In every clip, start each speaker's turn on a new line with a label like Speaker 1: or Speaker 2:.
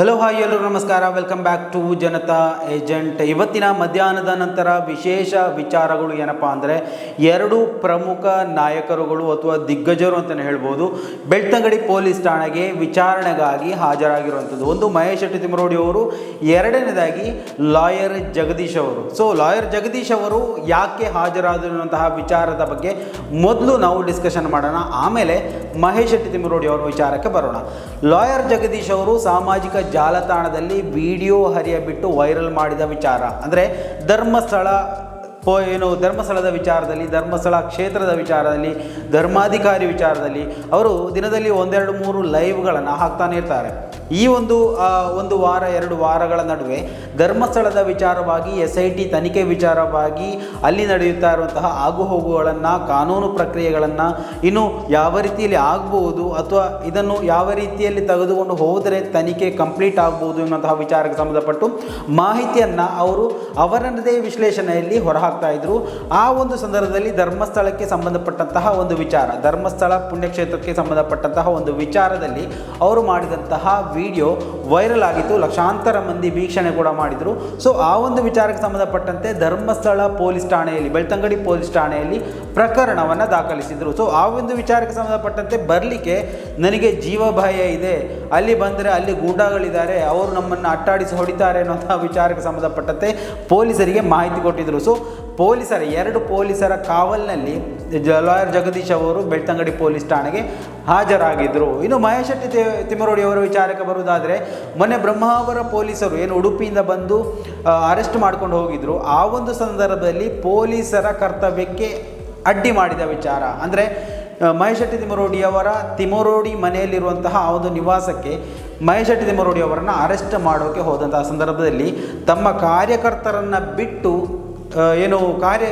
Speaker 1: Hello hi ಎಲ್ಲರೂ ನಮಸ್ಕಾರ. Welcome back to Janata agent ಇವತ್ತಿನ ಮಧ್ಯಾಹ್ನದ ನಂತರ ವಿಶೇಷ ವಿಚಾರಗಳು ಏನಪ್ಪ ಅಂದರೆ ಎರಡು ಪ್ರಮುಖ ನಾಯಕರುಗಳು ಅಥವಾ ದಿಗ್ಗಜರು ಅಂತಲೇ ಹೇಳ್ಬೋದು. ಬೆಳ್ತಂಗಡಿ ಪೊಲೀಸ್ ಠಾಣೆಗೆ ವಿಚಾರಣೆಗಾಗಿ ಹಾಜರಾಗಿರುವಂಥದ್ದು. ಒಂದು ಮಹೇಶ್ ಶೆಟ್ಟಿ ತಿಮರೋಡಿ ಅವರು, ಎರಡನೇದಾಗಿ ಲಾಯರ್ ಜಗದೀಶ್ ಅವರು. ಸೊ ಲಾಯರ್ ಜಗದೀಶ್ ಅವರು ಯಾಕೆ ಹಾಜರಾದಿರುವಂತಹ ವಿಚಾರದ ಬಗ್ಗೆ ಮೊದಲು ನಾವು ಡಿಸ್ಕಷನ್ ಮಾಡೋಣ. ಆಮೇಲೆ ಮಹೇಶ್ ಶೆಟ್ಟಿ ತಿಮರೋಡಿ ಅವರ ವಿಚಾರಕ್ಕೆ ಬರೋಣ. ಲಾಯರ್ ಜಗದೀಶ್ ಅವರು ಸಾಮಾಜಿಕ ಜಾಲತಾಣದಲ್ಲಿ ವಿಡಿಯೋ ಹರಿಯಬಿಟ್ಟು ವೈರಲ್ ಮಾಡಿದ ವಿಚಾರ. ಅಂದರೆ ಧರ್ಮಸ್ಥಳ ಏನು ಧರ್ಮಸ್ಥಳದ ವಿಚಾರದಲ್ಲಿ, ಧರ್ಮಸ್ಥಳ ಕ್ಷೇತ್ರದ ವಿಚಾರದಲ್ಲಿ, ಧರ್ಮಾಧಿಕಾರಿ ವಿಚಾರದಲ್ಲಿ ಅವರು ದಿನದಲ್ಲಿ ಒಂದೆರಡು ಮೂರು ಲೈವ್ಗಳನ್ನು ಹಾಕ್ತಾನೆ ಇರ್ತಾರೆ. ಈ ಒಂದು ಒಂದು ವಾರ, ಎರಡು ವಾರಗಳ ನಡುವೆ ಧರ್ಮಸ್ಥಳದ ವಿಚಾರವಾಗಿ ಎಸ್ ಐ ಟಿ ತನಿಖೆ ವಿಚಾರವಾಗಿ ಅಲ್ಲಿ ನಡೆಯುತ್ತಾ ಇರುವಂತಹ ಆಗುಹೋಗುಗಳನ್ನು ಕಾನೂನು ಪ್ರಕ್ರಿಯೆಗಳನ್ನು ಇನ್ನು ಯಾವ ರೀತಿಯಲ್ಲಿ ಆಗ್ಬೋದು ಅಥವಾ ಇದನ್ನು ಯಾವ ರೀತಿಯಲ್ಲಿ ತೆಗೆದುಕೊಂಡು ಹೋದರೆ ತನಿಖೆ ಕಂಪ್ಲೀಟ್ ಆಗ್ಬೋದು ಎನ್ನುವಂತಹ ವಿಚಾರಕ್ಕೆ ಸಂಬಂಧಪಟ್ಟು ಮಾಹಿತಿಯನ್ನು ಅವರು ಅವರದೇ ವಿಶ್ಲೇಷಣೆಯಲ್ಲಿ ಹೊರಹಾಕ್ತಾ ಇದ್ರು. ಆ ಒಂದು ಸಂದರ್ಭದಲ್ಲಿ ಧರ್ಮಸ್ಥಳಕ್ಕೆ ಸಂಬಂಧಪಟ್ಟಂತಹ ಒಂದು ವಿಚಾರ, ಧರ್ಮಸ್ಥಳ ಪುಣ್ಯಕ್ಷೇತ್ರಕ್ಕೆ ಸಂಬಂಧಪಟ್ಟಂತಹ ಒಂದು ವಿಚಾರದಲ್ಲಿ ಅವರು ಮಾಡಿದಂತಹ ವಿಡಿಯೋ ವೈರಲ್ ಆಗಿತ್ತು. ಲಕ್ಷಾಂತರ ಮಂದಿ ವೀಕ್ಷಣೆ ಕೂಡ ಮಾಡಿದರು. ಸೊ ಆ ಒಂದು ವಿಚಾರಕ್ಕೆ ಸಂಬಂಧಪಟ್ಟಂತೆ ಧರ್ಮಸ್ಥಳ ಪೊಲೀಸ್ ಠಾಣೆಯಲ್ಲಿ, ಬೆಳ್ತಂಗಡಿ ಪೊಲೀಸ್ ಠಾಣೆಯಲ್ಲಿ ಪ್ರಕರಣವನ್ನು ದಾಖಲಿಸಿದರು. ಸೊ ಆ ಒಂದು ವಿಚಾರಕ್ಕೆ ಸಂಬಂಧಪಟ್ಟಂತೆ ಬರಲಿಕ್ಕೆ ನನಗೆ ಜೀವ ಭಯ ಇದೆ. ಅಲ್ಲಿ ಬಂದರೆ ಅಲ್ಲಿ ಗೂಂಡಾಗಳಿದ್ದಾರೆ. ಅವರು ನಮ್ಮನ್ನು ಅಟ್ಟಾಡಿಸಿ ಹೊಡಿತಾರೆ ಅನ್ನೋಂಥ ವಿಚಾರಕ್ಕೆ ಸಂಬಂಧಪಟ್ಟಂತೆ ಪೊಲೀಸರಿಗೆ ಮಾಹಿತಿ ಕೊಟ್ಟಿದ್ದರು ಸೊ ಪೊಲೀಸರ, ಎರಡು ಪೊಲೀಸರ ಕಾವಲ್ನಲ್ಲಿ ಲಾಯರ್ ಜಗದೀಶ್ ಅವರು ಬೆಳ್ತಂಗಡಿ ಪೊಲೀಸ್ ಠಾಣೆಗೆ ಹಾಜರಾಗಿದ್ದರು ಇನ್ನು ಮಹೇಶ್ ಶೆಟ್ಟಿ ತಿಮ್ಮರೋಡಿ ಅವರ ವಿಚಾರಕ್ಕೆ ಬರುವುದಾದರೆ, ಮೊನ್ನೆ ಬ್ರಹ್ಮಾವರ ಪೊಲೀಸರು ಏನು ಉಡುಪಿಯಿಂದ ಬಂದು ಅರೆಸ್ಟ್ ಮಾಡ್ಕೊಂಡು ಹೋಗಿದ್ದರು ಆ ಒಂದು ಸಂದರ್ಭದಲ್ಲಿ ಪೊಲೀಸರ ಕರ್ತವ್ಯಕ್ಕೆ ಅಡ್ಡಿ ಮಾಡಿದ ವಿಚಾರ. ಅಂದರೆ ಮಹೇಶ್ ಶೆಟ್ಟಿ ತಿಮ್ಮರೋಡಿ ಅವರ ತಿಮ್ಮರೋಡಿ ಮನೆಯಲ್ಲಿರುವಂತಹ ಆ ಒಂದು ನಿವಾಸಕ್ಕೆ ಮಹೇಶ್ ಶೆಟ್ಟಿ ಅವರನ್ನು ಅರೆಸ್ಟ್ ಮಾಡೋಕ್ಕೆ ಹೋದಂತಹ ಸಂದರ್ಭದಲ್ಲಿ ತಮ್ಮ ಕಾರ್ಯಕರ್ತರನ್ನು ಬಿಟ್ಟು ಏನು ಕಾರ್ಯ,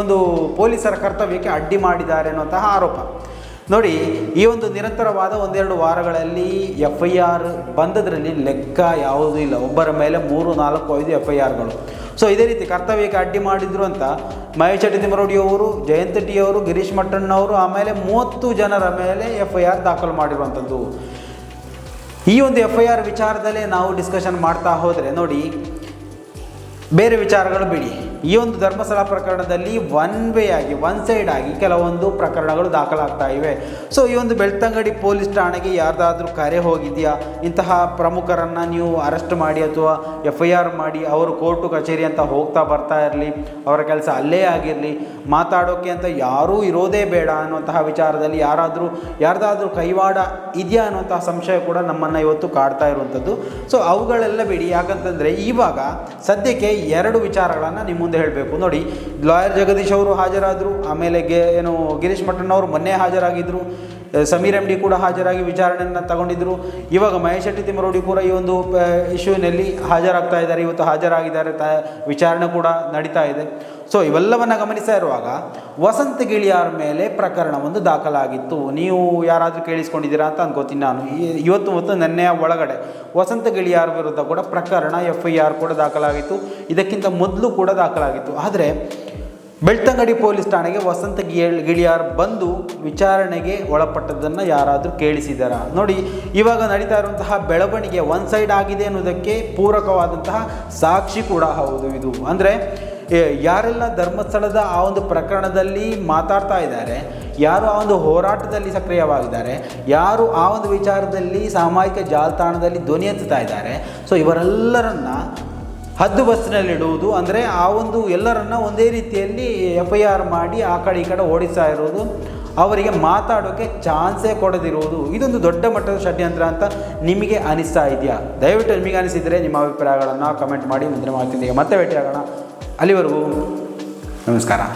Speaker 1: ಒಂದು ಪೊಲೀಸರ ಕರ್ತವ್ಯಕ್ಕೆ ಅಡ್ಡಿ ಮಾಡಿದ್ದಾರೆ ಅನ್ನುವಂತಹ ಆರೋಪ. ನೋಡಿ, ಈ ಒಂದು ನಿರಂತರವಾದ ಒಂದೆರಡು ವಾರಗಳಲ್ಲಿ ಎಫ್ ಐ ಆರ್ ಬಂದದ್ರಲ್ಲಿ ಲೆಕ್ಕ ಯಾವುದೂ ಇಲ್ಲ. ಒಬ್ಬರ ಮೇಲೆ ಮೂರು, ನಾಲ್ಕು, ಐದು ಎಫ್ ಐ ಆರ್ಗಳು ಸೊ ಇದೇ ರೀತಿ ಕರ್ತವ್ಯಕ್ಕೆ ಅಡ್ಡಿ ಮಾಡಿದ್ರು ಅಂತ ಮಹೇಶ್ ಶೆಟ್ಟಿ ತಿಮ್ಮರೋಡಿ ಅವರು, ಜಯಂತ್ ಟಿ ಅವರು, ಗಿರೀಶ್ ಮಟ್ಟಣ್ಣವರು ಆಮೇಲೆ ಮೂವತ್ತು ಜನರ ಮೇಲೆ ಎಫ್ ಐ ಆರ್ ದಾಖಲು ಮಾಡಿರುವಂಥದ್ದು. ಈ ಒಂದು ಎಫ್ ಐ ಆರ್ ವಿಚಾರದಲ್ಲೇ ನಾವು ಡಿಸ್ಕಷನ್ ಮಾಡ್ತಾ ಹೋದರೆ ನೋಡಿ, ಬೇರೆ ವಿಚಾರಗಳು ಬಿಡಿ. ಈ ಒಂದು ಧರ್ಮಸ್ಥಳ ಪ್ರಕರಣದಲ್ಲಿ ಒನ್ ವೇ ಆಗಿ ಒನ್ ಸೈಡ್ ಆಗಿ ಕೆಲವೊಂದು ಪ್ರಕರಣಗಳು ದಾಖಲಾಗ್ತಾ ಇವೆ. ಸೊ ಈ ಒಂದು ಬೆಳ್ತಂಗಡಿ ಪೊಲೀಸ್ ಠಾಣೆಗೆ ಯಾರ್ದಾದ್ರೂ ಕರೆ ಹೋಗಿದೆಯಾ? ಇಂತಹ ಪ್ರಮುಖರನ್ನು ನೀವು ಅರೆಸ್ಟ್ ಮಾಡಿ ಅಥವಾ ಎಫ್ ಐ ಆರ್ ಮಾಡಿ ಅವರು ಕೋರ್ಟು ಕಚೇರಿ ಅಂತ ಹೋಗ್ತಾ ಬರ್ತಾ ಇರಲಿ, ಅವರ ಕೆಲಸ ಅಲ್ಲೇ ಆಗಿರಲಿ ಮಾತಾಡೋಕ್ಕೆ ಅಂತ ಯಾರೂ ಇರೋದೇ ಬೇಡ ಅನ್ನುವಂತಹ ವಿಚಾರದಲ್ಲಿ ಯಾರಾದರೂ, ಯಾರ್ದಾದ್ರೂ ಕೈವಾಡ ಇದೆಯಾ ಅನ್ನುವಂತಹ ಸಂಶಯ ಕೂಡ ನಮ್ಮನ್ನು ಇವತ್ತು ಕಾಡ್ತಾ ಇರುವಂಥದ್ದು. ಸೊ ಅವುಗಳೆಲ್ಲ ಬಿಡಿ. ಯಾಕಂತಂದರೆ ಇವಾಗ ಸದ್ಯಕ್ಕೆ ಎರಡು ವಿಚಾರಗಳನ್ನು ನಿಮ್ಮ ಮುಂದೆ ಹೇಳಬೇಕು. ನೋಡಿ ಲಾಯರ್ ಜಗದೀಶ್ ಅವರು ಹಾಜರಾದರು ಆಮೇಲೆ ಗೆ ಏನು ಗಿರೀಶ್ ಮಠಣ್ಣವರು ಮೊನ್ನೆ ಹಾಜರಾಗಿದ್ದರು ಸಮೀರ್ ಎಂ ಡಿ ಕೂಡ ಹಾಜರಾಗಿ ವಿಚಾರಣೆಯನ್ನು ತಗೊಂಡಿದ್ದರು ಇವಾಗ ಮಹೇಶ್ ಶೆಟ್ಟಿ ತಿಮ್ಮರೋಡಿ ಕೂಡ ಈ ಒಂದು ಇಶ್ಯೂನಲ್ಲಿ ಹಾಜರಾಗ್ತಾ ಇದ್ದಾರೆ. ಇವತ್ತು ಹಾಜರಾಗಿದ್ದಾರೆ. ತ, ವಿಚಾರಣೆ ಕೂಡ ನಡೀತಾ ಇದೆ. ಸೊ ಇವೆಲ್ಲವನ್ನು ಗಮನಿಸ್ತಾ ಇರುವಾಗ, ವಸಂತ ಗಿಳಿಯಾರ ಮೇಲೆ ಪ್ರಕರಣ ಒಂದು ದಾಖಲಾಗಿತ್ತು. ನೀವು ಯಾರಾದರೂ ಕೇಳಿಸ್ಕೊಂಡಿದ್ದೀರಾ ಅಂತ ಅನ್ಕೋತೀನಿ ನಾನು. ಇವತ್ತು ಮತ್ತು ನೆನ್ನೆಯ ಒಳಗಡೆ ವಸಂತ ಗಿಳಿಯಾರ ವಿರುದ್ಧ ಕೂಡ ಪ್ರಕರಣ ಎಫ್ ಐ ಆರ್ ಕೂಡ ದಾಖಲಾಗಿತ್ತು. ಇದಕ್ಕಿಂತ ಮೊದಲು ಕೂಡ ದಾಖಲಾಗಿತ್ತು. ಆದರೆ ಬೆಳ್ತಂಗಡಿ ಪೊಲೀಸ್ ಠಾಣೆಗೆ ವಸಂತ ಗಿಳಿಯಾರ್ ಬಂದು ವಿಚಾರಣೆಗೆ ಒಳಪಟ್ಟದ್ದನ್ನು ಯಾರಾದರೂ ಕೇಳಿಸಿದಾರಾ? ನೋಡಿ, ಇವಾಗ ನಡೀತಾ ಇರುವಂತಹ ಬೆಳವಣಿಗೆ ಒನ್ ಸೈಡ್ ಆಗಿದೆ ಅನ್ನೋದಕ್ಕೆ ಪೂರಕವಾದಂತಹ ಸಾಕ್ಷಿ ಕೂಡ ಹೌದು ಇದು. ಅಂದರೆ ಯಾರೆಲ್ಲ ಧರ್ಮಸ್ಥಳದ ಆ ಒಂದು ಪ್ರಕರಣದಲ್ಲಿ ಮಾತಾಡ್ತಾ ಇದ್ದಾರೆ, ಯಾರು ಆ ಒಂದು ಹೋರಾಟದಲ್ಲಿ ಸಕ್ರಿಯವಾಗಿದ್ದಾರೆ, ಯಾರು ಆ ಒಂದು ವಿಚಾರದಲ್ಲಿ ಸಾಮಾಜಿಕ ಜಾಲತಾಣದಲ್ಲಿ ಧ್ವನಿ ಎತ್ತುತ್ತಾ ಇದ್ದಾರೆ, ಸೊ ಇವರೆಲ್ಲರನ್ನ ಹದ್ದು ಬಸ್ಸಿನಲ್ಲಿಡುವುದು ಅಂದರೆ ಆ ಒಂದು ಎಲ್ಲರನ್ನ ಒಂದೇ ರೀತಿಯಲ್ಲಿ ಎಫ್ ಐ ಆರ್ ಮಾಡಿ ಆ ಕಡೆ ಈ ಕಡೆ ಓಡಿಸ್ತಾ ಇರೋದು. ಅವರಿಗೆ ಮಾತಾಡೋಕ್ಕೆ ಚಾನ್ಸೇ ಕೊಡದಿರುವುದು. ಇದೊಂದು ದೊಡ್ಡ ಮಟ್ಟದ ಷಡ್ಯಂತ್ರ ಅಂತ ನಿಮಗೆ ಅನಿಸ್ತಾ ಇದೆಯಾ? ದಯವಿಟ್ಟು ನಿಮಗೆ ಅನಿಸಿದರೆ ನಿಮ್ಮ ಅಭಿಪ್ರಾಯಗಳನ್ನು ಕಮೆಂಟ್ ಮಾಡಿ ಮುಂದಿನ ಮಾಹಿತಿಯೊಂದಿಗೆ ಮತ್ತೆ ಭೇಟಿಯಾಗೋಣ. ಅಲ್ಲಿವರೆಗೂ. ನಮಸ್ಕಾರ.